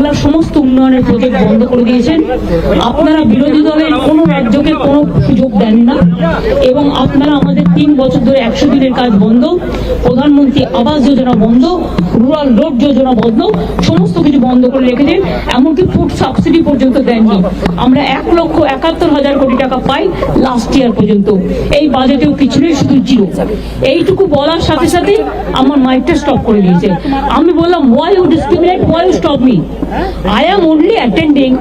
বাংলার সমস্ত উন্নয়নের প্রজেক্ট বন্ধ করে দিয়েছেন। আপনারা বিরোধী দলের কোনো রাজ্যকে কোনো সুযোগ দেন না এবং আপনারা আমাদের তিন বছর ধরে একশো দিনের কাজ বন্ধ, প্রধানমন্ত্রী আবাস যোজনা বন্ধ, রুরাল রোড যোজনা বন্ধ, সমস্ত কিছু বন্ধ করে রেখেছেন, এমনকি ফুড সাবসিডি পর্যন্ত দেননি। আমরা এক লক্ষ একাত্তর হাজার কোটি টাকা পাই লাস্ট ইয়ার পর্যন্ত। এই বাজেটেও কিছু নেই, শুধু জিরো। এইটুকু বলার সাথে সাথে আমার মাইকটা স্টপ করে দিয়েছে। আমি বললাম why you discriminate why you stop me I am only attending.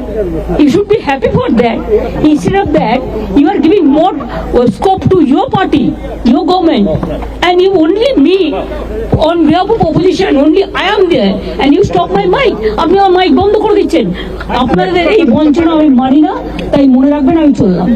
You should be happy for that. Instead of that, you are giving more uh, scope to your party, your government, and you only me on behalf of opposition. Only I am there, and you stop my mic. আপনি আমার mic বন্ধ করে দিচ্ছেন আপনাদের এই বঞ্চনা আমি মানি না তাই মনে রাখবেন আমি চললাম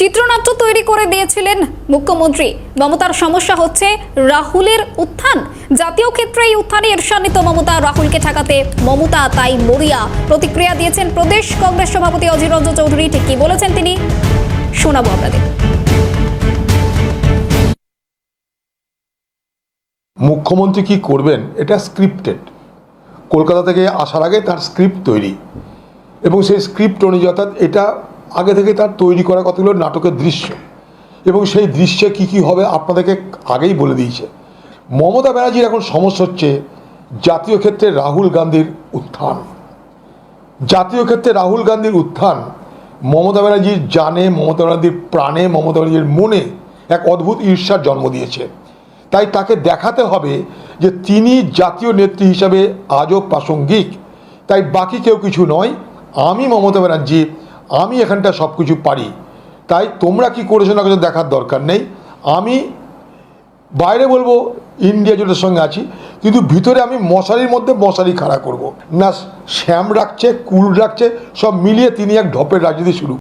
চিত্রনাট্য তৈরি করে দিয়েছিলেন মুখ্যমন্ত্রী। মমতার সমস্যা হচ্ছে রাহুলের উত্থান। জাতীয় ক্ষেত্রে এই উত্থানে ঈর্ষান্বিত মমতা, রাহুলকে ঠেকাতে মমতা, তাই মরিয়া। প্রতিক্রিয়া দিয়েছেন প্রদেশ কংগ্রেস সভাপতি অধীর রঞ্জন চৌধুরী। ঠিক কি বলেছেন তিনি? শোনাবো আপনাদের। মুখ্যমন্ত্রী কি করবেন? এটা স্ক্রিপ্টেড কলকাতা থেকে আসার আগে তার স্ক্রিপ্ট তৈরি। এবং সেই স্ক্রিপ্ট অনুযায়ী অর্থাৎ এটা আগে থেকে তার তৈরি করা কতগুলো নাটকের দৃশ্য। এবং সেই দৃশ্যে কি কি হবে আপনাদেরকে আগেই বলে দিয়েছে। মমতা ব্যানার্জির এখন সমস্যা হচ্ছে জাতীয় ক্ষেত্রে রাহুল গান্ধীর উত্থান। জাতীয় ক্ষেত্রে রাহুল গান্ধীর উত্থান মমতা ব্যানার্জির জানে, মমতা ব্যানার্জির প্রাণে, মমতা ব্যানার্জির মনে এক অদ্ভুত ঈর্ষার জন্ম দিয়েছে। তাই তাকে দেখাতে হবে যে তিনি জাতীয় নেত্রী হিসাবে আজও প্রাসঙ্গিক। তাই বাকি কেউ কিছু নয়, আমি মমতা ব্যানার্জি আমি এখানটা সব কিছু পারি। তাই তোমরা কি করেছ না কিছু দেখার দরকার নেই। আমি বাইরে বলব, ইন্ডিয়া জোটের সঙ্গে আছি, কিন্তু ভিতরে আমি মশারির মধ্যে মশারি খাড়া করব। না শ্যাম রাখছে, কুল রাখছে, সব মিলিয়ে তিনি এক ঢপের রাজনীতি শুরু।